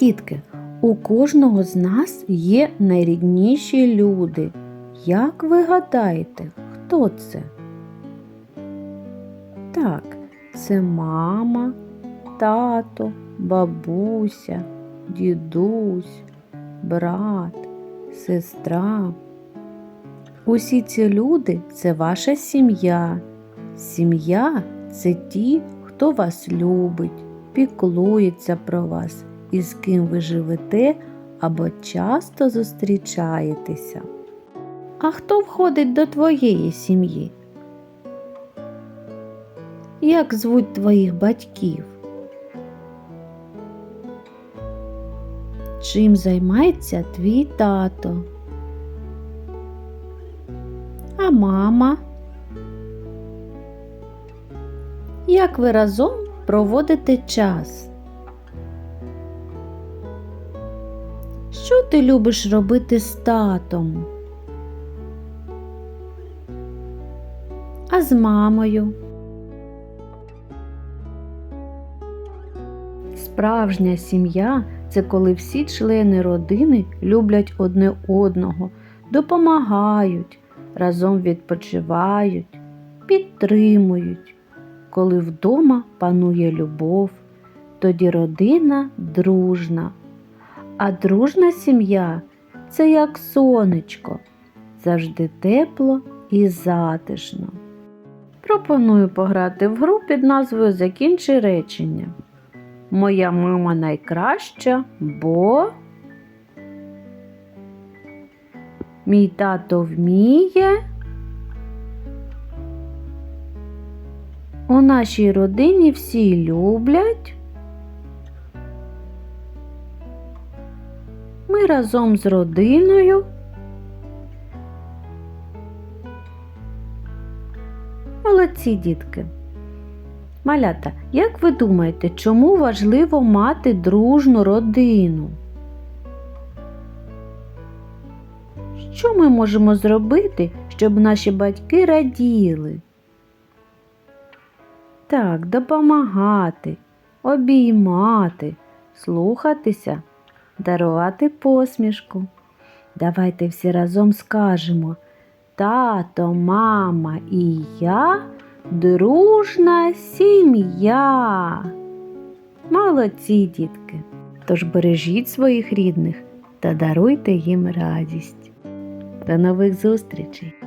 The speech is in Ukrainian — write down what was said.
Дітки, у кожного з нас є найрідніші люди. Як ви гадаєте, хто це? Так, це мама, тато, бабуся, дідусь, брат, сестра. Усі ці люди це ваша сім'я. Сім'я це ті, хто вас любить, піклується про вас і з ким ви живете або часто зустрічаєтеся. А хто входить до твоєї сім'ї? Як звуть твоїх батьків? Чим займається твій тато? А мама? Як ви разом проводите час? Ти любиш робити з татом? А з мамою? Справжня сім'я це коли всі члени родини люблять одне одного, допомагають, разом відпочивають, підтримують. Коли вдома панує любов, тоді родина дружна. А дружна сім'я це як сонечко, завжди тепло і затишно. Пропоную пограти в гру під назвою Закінчи речення. Моя мама найкраща, бо мій тато вміє. У нашій родині всі люблять. Ми разом з родиною. Молодці дітки. Малята, як ви думаєте, чому важливо мати дружну родину? Що ми можемо зробити, щоб наші батьки раділи? Так, допомагати, обіймати, слухатися, дарувати посмішку. Давайте всі разом скажемо тато, мама і я дружна сім'я. Молодці, дітки. Тож бережіть своїх рідних та даруйте їм радість. До нових зустрічей!